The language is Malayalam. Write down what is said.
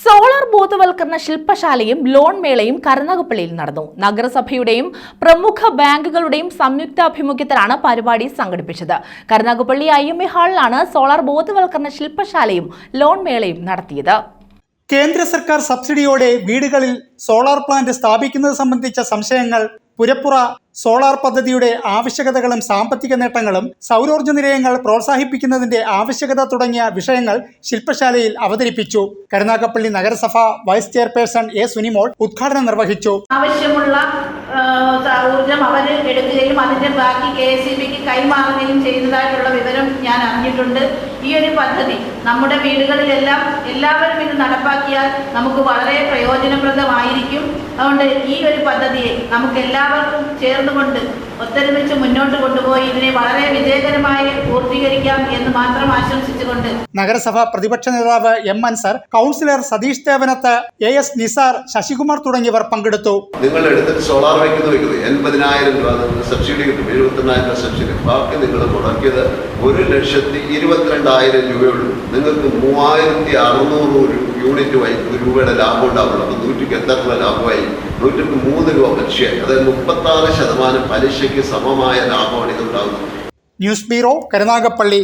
സോളാർ ബോധവൽക്കരണ ശില്പശാലയും ലോൺ മേളയും കരുനാഗപ്പള്ളിയിൽ നടന്നു. നഗരസഭയുടെയും പ്രമുഖ ബാങ്കുകളുടെയും സംയുക്താഭിമുഖ്യത്തിലാണ് പരിപാടി സംഘടിപ്പിച്ചത്. കരുനാഗപ്പള്ളി ഐ എം എ ഹാളിലാണ് സോളാർ ബോധവൽക്കരണ ശില്പശാലയും ലോൺ മേളയും നടത്തിയത്. കേന്ദ്ര സർക്കാർ സബ്സിഡിയോടെ വീടുകളിൽ സോളാർ പ്ലാന്റ് സ്ഥാപിക്കുന്നത് സംബന്ധിച്ച സംശയങ്ങൾ പുരപ്പുറ സോളാർ പദ്ധതിയുടെ ആവശ്യകതകളും സാമ്പത്തിക നേട്ടങ്ങളും സൗരോർജ നിലയങ്ങൾ പ്രോത്സാഹിപ്പിക്കുന്നതിന്റെ ആവശ്യകത തുടങ്ങിയ വിഷയങ്ങൾ ശില്പശാലയിൽ അവതരിപ്പിച്ചു. കരുനാഗപ്പള്ളി നഗരസഭ വൈസ് ചെയർപേഴ്സൺ എ സുനിമോൾ ഉദ്ഘാടനം നിർവഹിച്ചു. ആവശ്യമുള്ള ഊർജം അവർ എടുക്കുകയും അതിന്റെ ബാക്കി കെ എസ് ഇ ബിക്ക് കൈമാറുകയും ചെയ്യുന്നതായിട്ടുള്ള വിവരം ഞാൻ അറിഞ്ഞിട്ടുണ്ട്. ഈ ഒരു പദ്ധതി നമ്മുടെ വീടുകളിലെല്ലാം എല്ലാവരും ഇത് നടപ്പാക്കിയാൽ നമുക്ക് വളരെ പ്രയോജനപ്രദമായിരിക്കും. അതുകൊണ്ട് ഈ ഒരു പദ്ധതിയെ നമുക്ക് എല്ലാവർക്കും ചേർന്നുകൊണ്ട് ഒത്തൊരുമിച്ച് മുന്നോട്ട് കൊണ്ടുപോയി ഇതിനെ വളരെ വിജയകരമായി പൂർത്തീകരിക്കാം എന്ന് മാത്രം ആശംസിച്ചുകൊണ്ട് നഗരസഭ പ്രതിപക്ഷ നേതാവ് M Ansar councillor Satheesh Devanath A S Nizar Sasikumar തുടങ്ങിയവർ പങ്കെടുത്തു. നിങ്ങൾ എടുത്തിട്ട് സോളാർ വയ്ക്കുന്ന വയ്ക്കുന്നത് എൺപതിനായിരം രൂപ സബ്സിഡി കിട്ടും. എഴുപത്തിനായിരം രൂപ സബ്സിഡി. ബാക്കി നിങ്ങൾ മുടക്കിയത് ഒരു ലക്ഷത്തി ഇരുപത്തിരണ്ടായിരം രൂപയുള്ളൂ നിങ്ങൾക്ക് മൂവായിരത്തി അറുന്നൂറ് ഒരു യൂണിറ്റ് വൈ രൂപയുടെ ലാഭം ഉണ്ടാവുള്ളൂ. അപ്പോൾ നൂറ്റിക്ക് എത്ര രൂപ ലാഭമായി? നൂറ്റിക്ക് മൂന്ന് രൂപ പലിശ അതായത് മുപ്പത്താറ് ശതമാനം പലിശയ്ക്ക് സമമായ ലാഭമാണ് ഇതുണ്ടാകുന്നത് ന്യൂസ് ബ്യൂറോ കരുനാഗപ്പള്ളി.